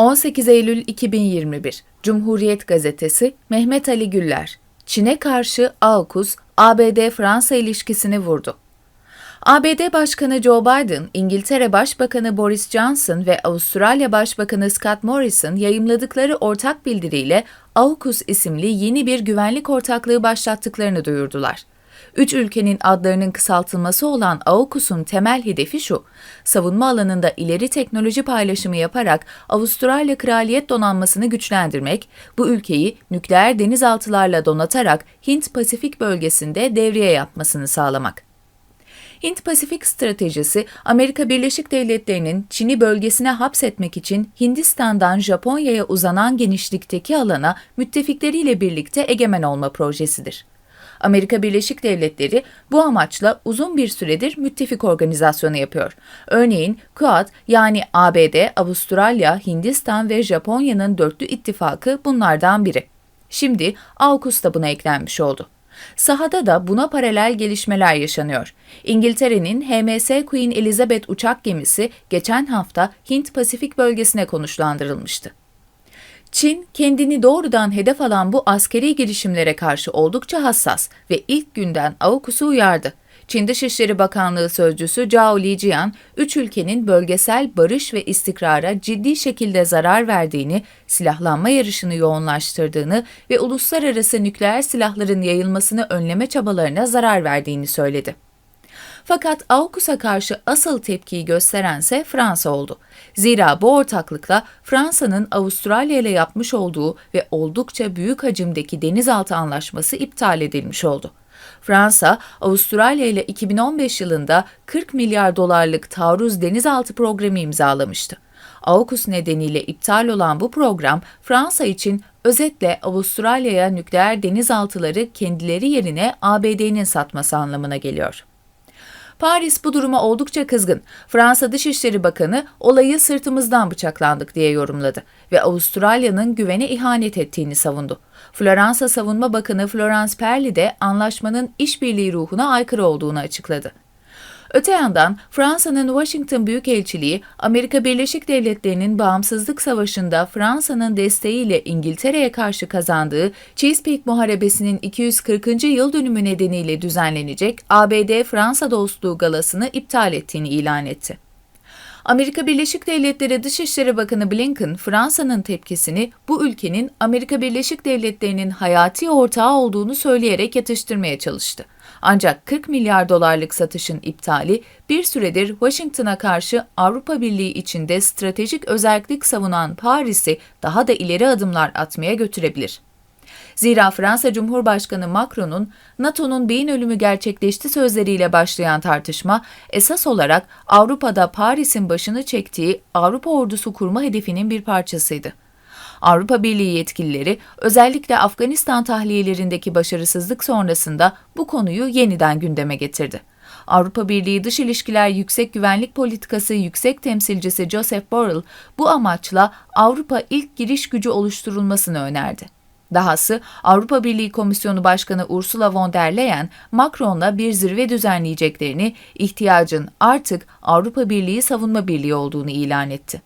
18 Eylül 2021 Cumhuriyet Gazetesi Mehmet Ali Güller Çin'e karşı AUKUS ABD-Fransa ilişkisini vurdu. ABD Başkanı Joe Biden, İngiltere Başbakanı Boris Johnson ve Avustralya Başbakanı Scott Morrison yayımladıkları ortak bildiriyle AUKUS isimli yeni bir güvenlik ortaklığı başlattıklarını duyurdular. Üç ülkenin adlarının kısaltılması olan AUKUS'un temel hedefi şu, savunma alanında ileri teknoloji paylaşımı yaparak Avustralya Kraliyet Donanması'nı güçlendirmek, bu ülkeyi nükleer denizaltılarla donatarak Hint-Pasifik bölgesinde devriye yapmasını sağlamak. Hint-Pasifik stratejisi, Amerika Birleşik Devletleri'nin Çin'i bölgesine hapsetmek için Hindistan'dan Japonya'ya uzanan genişlikteki alana müttefikleriyle birlikte egemen olma projesidir. Amerika Birleşik Devletleri bu amaçla uzun bir süredir müttefik organizasyonu yapıyor. Örneğin Quad yani ABD, Avustralya, Hindistan ve Japonya'nın dörtlü ittifakı bunlardan biri. Şimdi AUKUS da buna eklenmiş oldu. Sahada da buna paralel gelişmeler yaşanıyor. İngiltere'nin HMS Queen Elizabeth uçak gemisi geçen hafta Hint-Pasifik bölgesine konuşlandırılmıştı. Çin, kendini doğrudan hedef alan bu askeri girişimlere karşı oldukça hassas ve ilk günden AUKUS'u uyardı. Çin Dışişleri Bakanlığı Sözcüsü Zhao Lijian, üç ülkenin bölgesel barış ve istikrara ciddi şekilde zarar verdiğini, silahlanma yarışını yoğunlaştırdığını ve uluslararası nükleer silahların yayılmasını önleme çabalarına zarar verdiğini söyledi. Fakat AUKUS'a karşı asıl tepkiyi gösterense Fransa oldu. Zira bu ortaklıkla Fransa'nın Avustralya ile yapmış olduğu ve oldukça büyük hacimdeki denizaltı anlaşması iptal edilmiş oldu. Fransa, Avustralya ile 2015 yılında 40 milyar dolarlık taarruz denizaltı programı imzalamıştı. AUKUS nedeniyle iptal olan bu program Fransa için özetle Avustralya'ya nükleer denizaltıları kendileri yerine ABD'nin satması anlamına geliyor. Paris bu duruma oldukça kızgın. Fransa Dışişleri Bakanı olayı sırtımızdan bıçaklandık diye yorumladı ve Avustralya'nın güvene ihanet ettiğini savundu. Floransa Savunma Bakanı Florence Perli de anlaşmanın işbirliği ruhuna aykırı olduğunu açıkladı. Öte yandan Fransa'nın Washington Büyükelçiliği, Amerika Birleşik Devletleri'nin bağımsızlık savaşında Fransa'nın desteğiyle İngiltere'ye karşı kazandığı Chesapeake Muharebesi'nin 240. yıl dönümü nedeniyle düzenlenecek ABD-Fransa dostluğu galasını iptal ettiğini ilan etti. Amerika Birleşik Devletleri Dışişleri Bakanı Blinken, Fransa'nın tepkisini bu ülkenin Amerika Birleşik Devletleri'nin hayati ortağı olduğunu söyleyerek yatıştırmaya çalıştı. Ancak 40 milyar dolarlık satışın iptali bir süredir Washington'a karşı Avrupa Birliği içinde stratejik özellik savunan Paris'i daha da ileri adımlar atmaya götürebilir. Zira Fransa Cumhurbaşkanı Macron'un NATO'nun beyin ölümü gerçekleşti sözleriyle başlayan tartışma esas olarak Avrupa'da Paris'in başını çektiği Avrupa ordusu kurma hedefinin bir parçasıydı. Avrupa Birliği yetkilileri özellikle Afganistan tahliyelerindeki başarısızlık sonrasında bu konuyu yeniden gündeme getirdi. Avrupa Birliği Dış İlişkiler Yüksek Güvenlik Politikası Yüksek Temsilcisi Joseph Borrell bu amaçla Avrupa ilk giriş gücü oluşturulmasını önerdi. Dahası Avrupa Birliği Komisyonu Başkanı Ursula von der Leyen, Macron'la bir zirve düzenleyeceklerini, ihtiyacın artık Avrupa Birliği Savunma Birliği olduğunu ilan etti.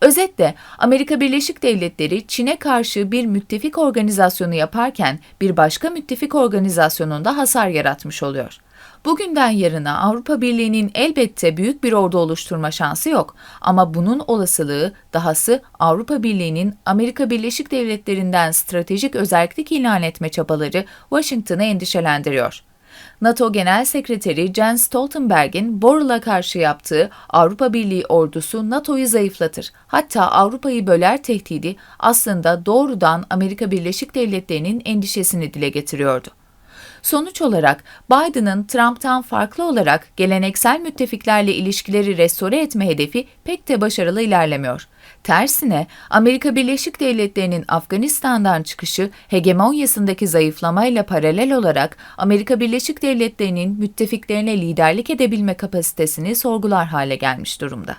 Özetle Amerika Birleşik Devletleri Çin'e karşı bir müttefik organizasyonu yaparken bir başka müttefik organizasyonunda hasar yaratmış oluyor. Bugünden yarına Avrupa Birliği'nin elbette büyük bir ordu oluşturma şansı yok ama bunun olasılığı dahası Avrupa Birliği'nin Amerika Birleşik Devletleri'nden stratejik özellik ilan etme çabaları Washington'ı endişelendiriyor. NATO Genel Sekreteri Jens Stoltenberg'in Borrell'a karşı yaptığı Avrupa Birliği ordusu NATO'yu zayıflatır, hatta Avrupa'yı böler tehdidi aslında doğrudan Amerika Birleşik Devletleri'nin endişesini dile getiriyordu. Sonuç olarak Biden'ın Trump'tan farklı olarak geleneksel müttefiklerle ilişkileri restore etme hedefi pek de başarılı ilerlemiyor. Tersine Amerika Birleşik Devletleri'nin Afganistan'dan çıkışı hegemonyasındaki zayıflamayla paralel olarak Amerika Birleşik Devletleri'nin müttefiklerine liderlik edebilme kapasitesini sorgular hale gelmiş durumda.